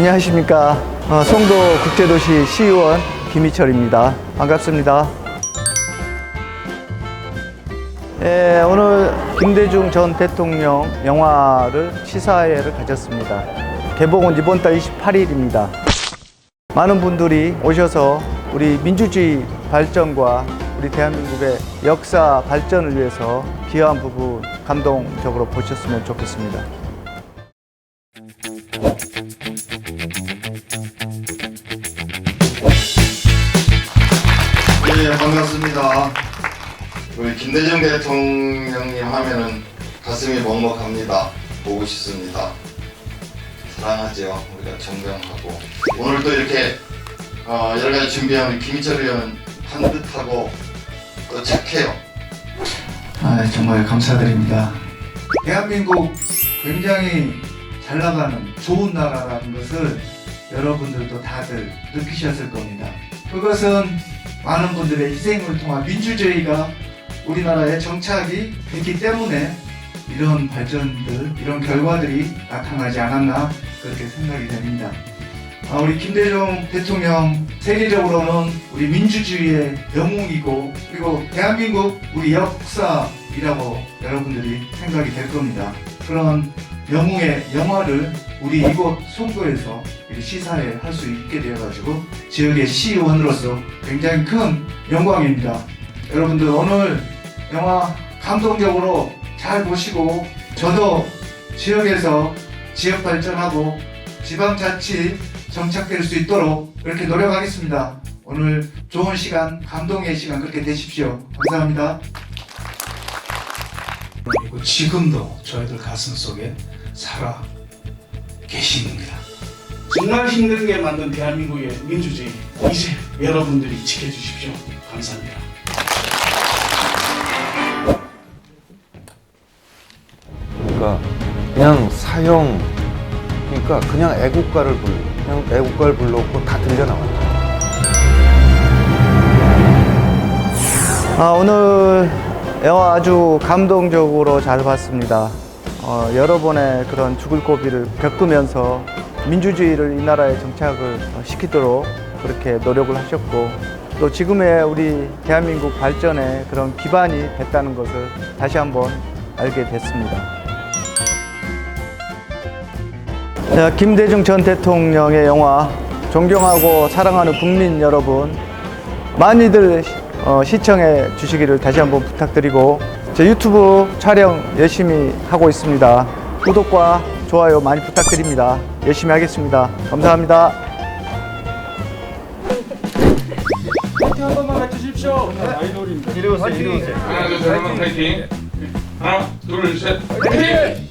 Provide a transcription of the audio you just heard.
안녕하십니까. 어, 송도 국제도시 시의원 김희철입니다. 반갑습니다. 예, 오늘 김대중 전 대통령 영화를 시사회를 가졌습니다. 개봉은 이번 달 28일입니다. 많은 분들이 오셔서 우리 민주주의 발전과 우리 대한민국의 역사 발전을 위해서 기여한 부분 감동적으로 보셨으면 좋겠습니다. 예, 반갑습니다. 우리 김대중 대통령님 하면은 가슴이 먹먹합니다. 보고 싶습니다. 사랑하죠. 우리가 존경하고 오늘 또 이렇게 어, 여러 가지 준비한 김희철 의원 반듯하고 또 착해요. 아, 정말 감사드립니다. 대한민국 굉장히 잘 나가는 좋은 나라라는 것을 여러분들도 다들 느끼셨을 겁니다. 그것은 많은 분들의 희생을 통한 민주주의가 우리나라에 정착이 됐기 때문에 이런 발전들, 이런 결과들이 나타나지 않았나 그렇게 생각이 됩니다. 아, 우리 김대중 대통령 세계적으로는 우리 민주주의의 영웅이고 그리고 대한민국 우리 역사이라고 여러분들이 생각이 될 겁니다. 그런 영웅의 영화를 우리 이곳 송도에서 이 시사회 할 수 있게 되어가지고 지역의 시의원으로서 굉장히 큰 영광입니다. 여러분들 오늘 영화 감동적으로 잘 보시고 저도 지역에서 지역 발전하고 지방자치 정착될 수 있도록 그렇게 노력하겠습니다. 오늘 좋은 시간, 감동의 시간 그렇게 되십시오. 감사합니다. 그리고 지금도 저희들 가슴 속에 살아 계십니다. 정말 힘들게 만든 대한민국의 민주주의 이제 여러분들이 지켜주십시오. 감사합니다. 그러니까 그냥 사형 그러니까 그냥 애국가를 불러 그냥 애국가를 불렀고 다 들려 나왔죠. 아, 오늘 영화 아주 감동적으로 잘 봤습니다. 어, 여러 번의 그런 죽을 고비를 겪으면서 민주주의를 이 나라에 정착을 시키도록 그렇게 노력을 하셨고 또 지금의 우리 대한민국 발전에 그런 기반이 됐다는 것을 다시 한번 알게 됐습니다. 자, 김대중 전 대통령의 영화 존경하고 사랑하는 국민 여러분 많이들 어, 시청해 주시기를 다시 한번 부탁드리고 제 유튜브 촬영 열심히 하고 있습니다. 구독과 좋아요 많이 부탁드립니다. 열심히 하겠습니다. 감사합니다. 하나 둘셋 한번 파이팅! 하나 둘 셋. 파이팅